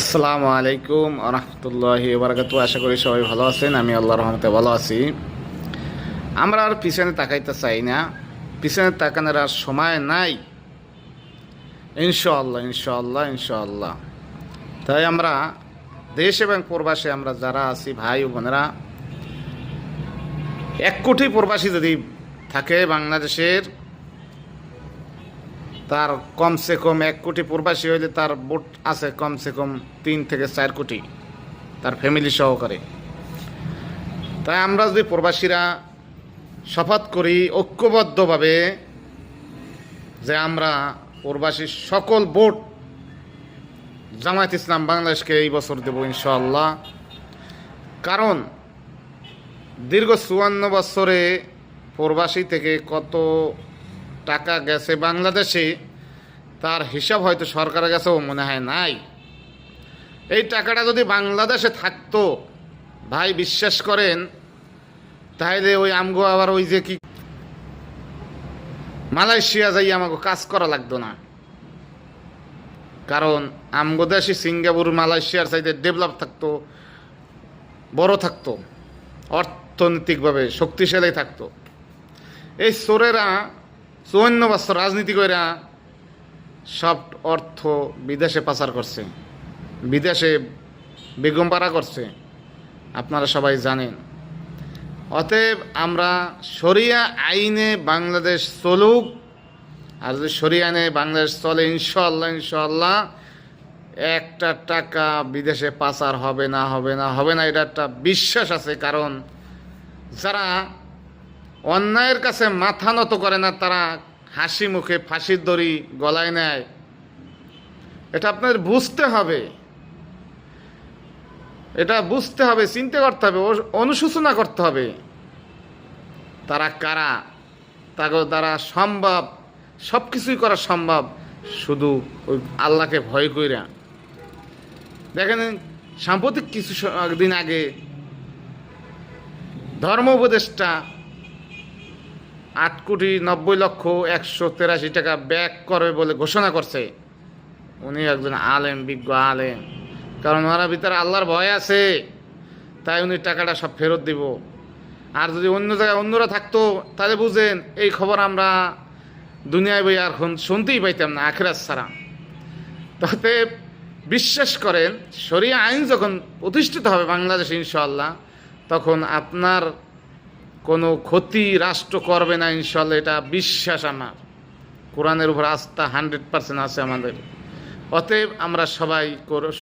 আসসালামু আলাইকুম রহমতুল্লাহি বারাকাতু আশা করি সবাই ভালো আছেন, আমি আল্লাহ রহমতে ভালো আছি। আমরা আর পিছনে তাকাইতে চাই না। পিছনে তাকানোর আর সময় নাই। ইনশাআল্লাহ ইনশাআল্লাহ ইনশাআল্লাহ। তাই আমরা দেশ এবং প্রবাসে আমরা যারা আছি, ভাই ও বোনেরা, এক কোটি প্রবাসী যদি থাকে বাংলাদেশের তার কমসে কম এক কোটি প্রবাসী হইলে তার ভোট আছে কমসে কম তিন থেকে চার কোটি তার ফ্যামিলি সহকারে। তাই আমরা যদি প্রবাসীরা শপথ করি ঐক্যবদ্ধভাবে যে আমরা প্রবাসীর সকল ভোট জামায়াত ইসলাম বাংলাদেশকে এই বছর দেব ইনশাল্লাহ কারণ দীর্ঘ চুয়ান্ন বছরে প্রবাসী থেকে কত টাকা গেছে বাংলাদেশে, তার হিসাব হয়তো সরকারের কাছেও মনে হয় নাই। এই টাকাটা যদি বাংলাদেশে থাকতো, ভাই বিশ্বাস করেন, তাহলে ওই আমগো আবার ওই যে কি মালয়েশিয়া যাই আমাকে কাজ করা লাগতো না। কারণ আমগো দেশে সিঙ্গাপুর, মালয়েশিয়ার চাইতে ডেভেলপ থাকতো, বড় থাকতো, অর্থনৈতিকভাবে শক্তিশালী থাকতো। এই চোরেরা চৌন্ন বছর রাজনীতি কইরা সব অর্থ বিদেশে পাচার করছে। বিদেশে বেগম পাড়া করছে। আপনারা সবাই জানেন। অতএব আমরা শরিয়া আইনে বাংলাদেশ চলুক, আর যদি শরিয়া আইনে বাংলাদেশ চলে ইনশাল্লাহ ইনশাল্লাহ একটা টাকা বিদেশে পাচার হবে না হবে না হবে না, এটা একটা বিশ্বাস আছে। কারণ যারা অন্যায়ের কাছে মাথা নত করে না, তারা হাসি মুখে ফাঁসির দড়ি গলায় নেয়। এটা আপনাদের বুঝতে হবে। এটা বুঝতে হবে, চিন্তা করতে হবে অনুশোচনা করতে হবে। তারা কারা? তাকে তারা সম্ভব সব কিছুই করা সম্ভব, শুধু ওই আল্লাহকে ভয় কইরা। দেখেন, সাম্প্রতিক কিছু দিন আগে ধর্ম উপদেষ্টা আট কোটি নব্বই লক্ষ একশো তেরাশি টাকা ব্যাক করবে বলে ঘোষণা করছে। উনি একজন আলেম, বিজ্ঞ আলেম। কারণ ওনার ভিতরে আল্লাহর ভয় আছে। তাই উনি টাকাটা সব ফেরত দিব। আর যদি অন্য জায়গায় অন্যরা থাকতো, তাহলে বুঝেন, এই খবর আমরা দুনিয়ায় বই আর শুন- শুনতেই পাইতাম না, আখেরাত ছাড়া। তাতে বিশ্বাস করেন, শরিয়া আইন যখন প্রতিষ্ঠিত হবে বাংলাদেশে ইনশাল্লাহ তখন আপনার কোনো ক্ষতি রাষ্ট্র করবে না ইনশাল্লাহ এটা বিশ্বাস আমার। কোরআনের উপর আস্থা হান্ড্রেড পার্সেন্ট আছে আমাদের। অতএব আমরা সবাই